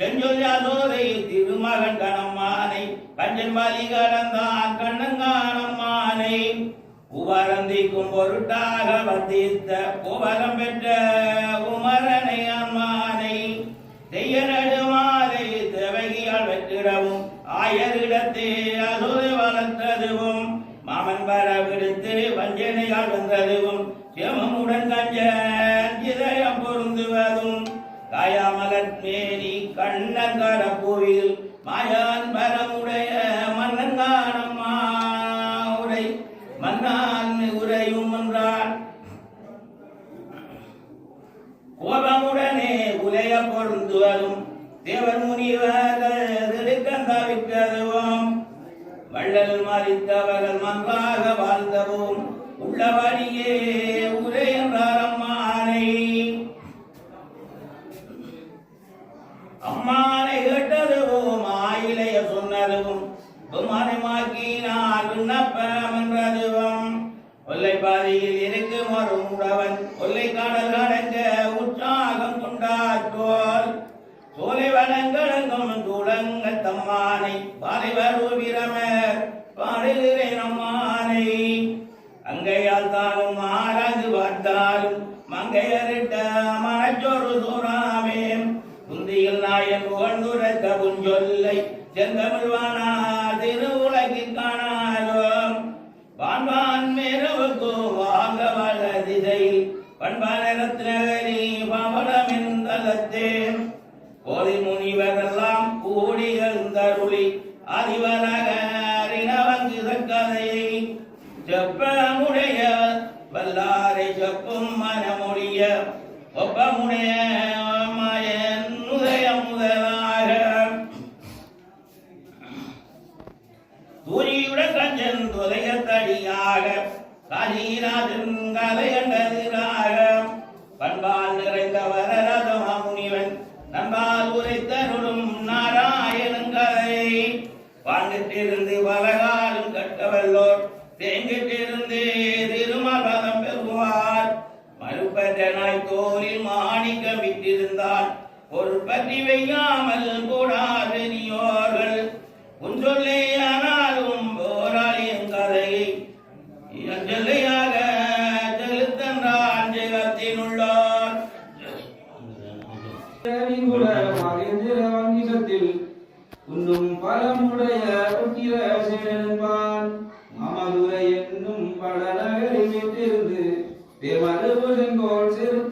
செஞ்சொல்யாதோரை திருமகன் கணம்மானை கஞ்சன் வாலி கடந்தான் கண்ணங்கானம்மானை. உபரந்திக்கும் பொருட்டாக வந்தித்த உபரம் பெற்ற உமரனை அம்மானை. செய்ய நடுமாலை தேவகியால் வெற்றிடவும் ஆயரிடத்தே அசுரை வளர்த்ததுவும் மாமன் வர விடுத்து வஞ்சனையால் வந்ததுவும் சிவமுடன் கஞ்சன் இதயம் பொருந்துவதும் காயாமலர் மேனி கண்ணங்கர கோவில் மாயான் மரமுடைய மன்னங்கானம்மா உரை. மன்னான் உரையும் என்றான் கோபமுடனே உலய பொருந்துவதும் தேவர் முனிவர்கள் வள்ளல் மறித்தவர்கள் மன்றாக வாழ்ந்தவும் உள்ளபடியே உரை என்றார் கொல்லை பாதையில் இருக்கும் ஒரு உழவன் கொல்லை கடல் அடங்க உற்சாகம் கொண்டாற்றோல் சோலை வனங்களங்கும் துளங்க தம்மானை. பாலை வருவிரமர் பாடுகிறேன் அம்மானை அங்கையால் தானும் ஆராய்ந்து பார்த்தாலும் மங்கையரிட்ட மனச்சொரு சோறாமே குந்தியில் நாயன் புகழ்ந்துரைத்த புஞ்சொல்லை செந்தமிழ்வானா திருவுள் ரத்னகரி பவளம் எந்தலத்தே கோதி முனிவரெல்லாம் கூடி எழுந்தருளி அதிபராக கதையை செப்பமுடைய வல்லாரை செப்பும் மனமுடைய ஒப்பமுடைய மாயன் முதலாக. தூரியுடன் கஞ்சன் துதையத்தடியாக காஜீராஜன் கலையண்டதிராக உரைத்தருளும் நாராயணன் கதை வாங்கிட்டிருந்து பலகாலும் கட்டவல்லோர் தேங்கிட்டிருந்து திருமபதம் பெறுவார். மறுபற்ற நாய் தோலில் மாணிக்கம் விட்டிருந்தால் பொருள் பற்றி வையாமல் கூடாது நீயோர்கள். உன்றொல்லே ஆனாலும் போராளியின் கதையை சொல்லையார் வங்கிசத்தில் உன்னும் பலமுடைய உக்கிர சேனன்பான் மமதுரை என்னும் படநகரை விட்டிருந்து பெருமருவு செங்கோல் செலுத்தி